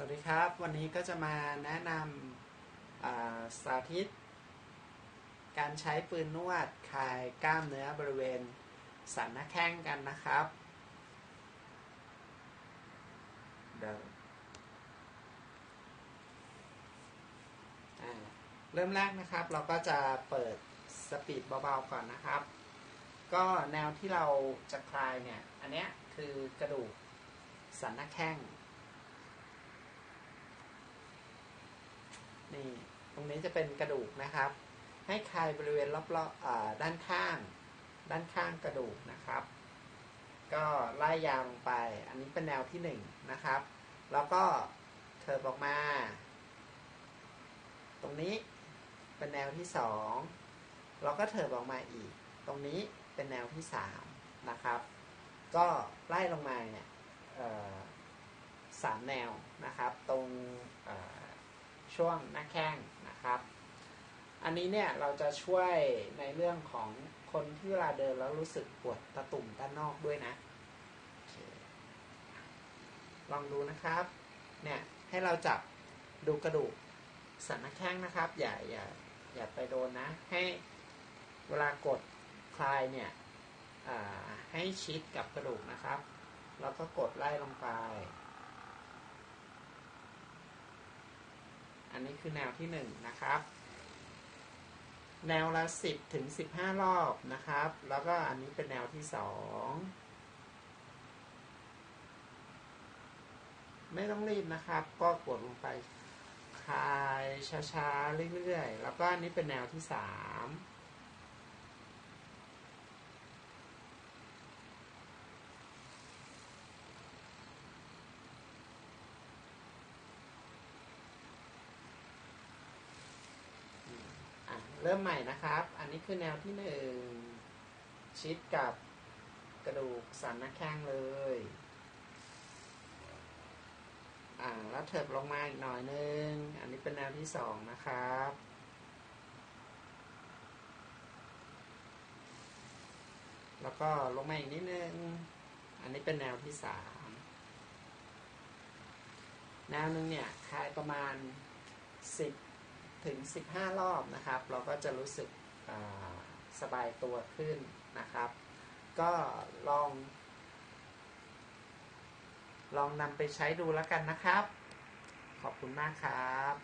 สวัสดีครับ วันนี้ก็จะมาแนะนำาสาธิต การใช้ปืนนวดคลายกล้ามเนื้อบริเวณสันหน้าแข้งกันนะครับเดี๋ยวเริ่มแรกนะครับเราก็จะเปิดสปีดเบาๆก่อนนะครับ ก็แนวที่เราจะคลายเนี่ย อันเนี้ยคือกระดูกสันหน้าแข้ง นี่ตรงนี้จะเป็นกระดูกนะครับ ให้คลายบริเวณรอบๆด้านข้าง ด้านข้างกระดูกนะครับ ก็ไล่ยาวลงไป อันนี้เป็นแนวที่หนึ่งนะครับ แล้วก็เถิบออกมา ตรงนี้เป็นแนวที่สองเราก็เถิบออกมาอีก ตรงนี้เป็นแนวที่สามนะครับ ก็ไล่ลงมาเนี่ยสามแนวนะครับ ตรง ช่วงหน้าแข้งนะครับ อันนี้เนี่ยเราจะช่วยในเรื่องของคนที่เวลาเดินแล้วรู้สึกปวดตะตุ่มด้านนอกด้วยนะ ลองดูนะครับ เนี่ยให้เราจับดูกระดูกสันหน้าแข้งนะครับ อย่าอย่าอย่าไปโดนนะ ให้เวลากดคลายเนี่ยให้ชิดกับกระดูกนะครับ แล้วก็กดไล่ลงไป อันนี้คือแนวที่1นนะครับ แนวละ 10ถึง15 รอบนะครับ แล้วก็อันนี้เป็นแนวที่ 2 ไม่ต้องรีบนะครับ ก็กดลงไปคลายช้าๆเรื่อยๆ แล้วก็อันนี้เป็นแนวที่ 3 เริ่มใหม่นะครับ อันนี้คือแนวที่หนึ่งชิดกับกระดูกสันหน้าแข้งเลย อ่า แล้วเถิบลงมาอีกหน่อยนึง อันนี้เป็นแนวที่สองนะครับแล้วก็ลงมาอีกนิดนึง อันนี้เป็นแนวที่สาม แนวนึงเนี่ยคลายประมาณสิบ ถึง 15 รอบนะครับ เราก็จะรู้สึกสบายตัวขึ้นนะครับ ก็ลอง ลองนำไปใช้ดูแล้วกันนะครับ ขอบคุณมากครับ